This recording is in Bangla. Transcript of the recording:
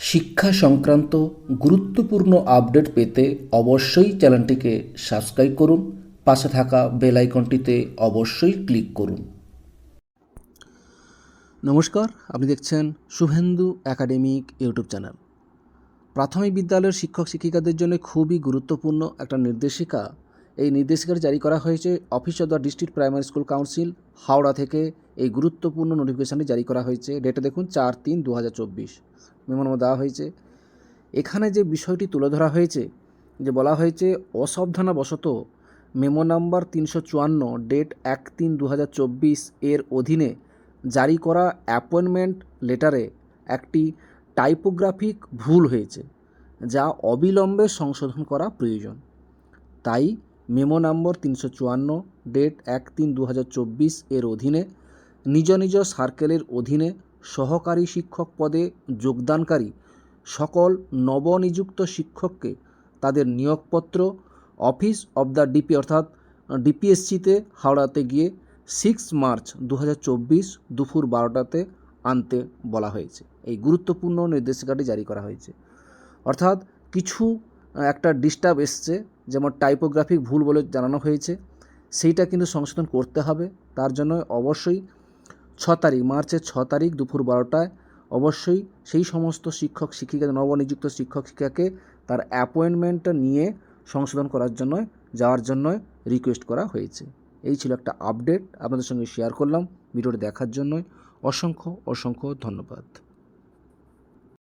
শিক্ষা সংক্রান্ত গুরুত্বপূর্ণ আপডেট পেতে অবশ্যই চ্যানেলটিকে সাবস্ক্রাইব করুন, পাশে থাকা বেল আইকনটিতে অবশ্যই ক্লিক করুন। নমস্কার, আপনি দেখছেন শুভেন্দু একাডেমিক ইউটিউব চ্যানেল। প্রাথমিক বিদ্যালয়ের শিক্ষক শিক্ষিকাদের জন্য খুবই গুরুত্বপূর্ণ একটা নির্দেশিকা। এই নির্দেশিকাটি জারি করা হয়েছে office of the district primary school council Howrah থেকে এই গুরুত্বপূর্ণ নোটিফিকেশানটি জারি করা হয়েছে। ডেটে দেখুন, চার তিন দু হাজার চব্বিশ মেমোনামা দেওয়া হয়েছে। এখানে যে বিষয়টি তুলে ধরা হয়েছে, যে বলা হয়েছে, অসাবধানাবশত মেমো নাম্বার তিনশো চুয়ান্ন ডেট এক তিন দু হাজার চব্বিশ এর অধীনে জারি করা অ্যাপয়েন্টমেন্ট লেটারে একটি টাইপোগ্রাফিক ভুল হয়েছে, যা অবিলম্বে সংশোধন করা প্রয়োজন। তাই মেমো নম্বর তিনশো চুয়ান্ন ডেট এক তিন দু হাজার চব্বিশ এর অধীনে নিজ নিজ সার্কেলের অধীনে সহকারী শিক্ষক পদে যোগদানকারী সকল নবনিযুক্ত শিক্ষককে তাদের নিয়োগপত্র, অফিস অব দ্য ডিপি অর্থাৎ ডিপিএসসিতে হাওড়াতে গিয়ে সিক্স মার্চ দু হাজার চব্বিশ দুপুর বারোটাতে আনতে বলা হয়েছে। এই গুরুত্বপূর্ণ নির্দেশিকাটি জারি করা হয়েছে। অর্থাৎ কিছু একটা ডিস্টার্ব এসছে, যেমন টাইপোগ্রাফিক ভুল বলে জানানো হয়েছে। সেইটা কিন্তু সংশোধন করতে হবে। তার জন্য অবশ্যই ছ তারিখ, মার্চের ছ তারিখ দুপুর বারোটায় অবশ্যই সেই সমস্ত শিক্ষক শিক্ষিকা নবনিযুক্ত শিক্ষক, শিক্ষিকাকে তার অ্যাপয়েন্টমেন্টটা নিয়ে সংশোধন করার জন্য যাওয়ার জন্য রিকোয়েস্ট করা হয়েছে। এই ছিল একটা আপডেট আপনাদের সঙ্গে শেয়ার করলাম, ভিডিওটি দেখার জন্য অসংখ্য অসংখ্য ধন্যবাদ।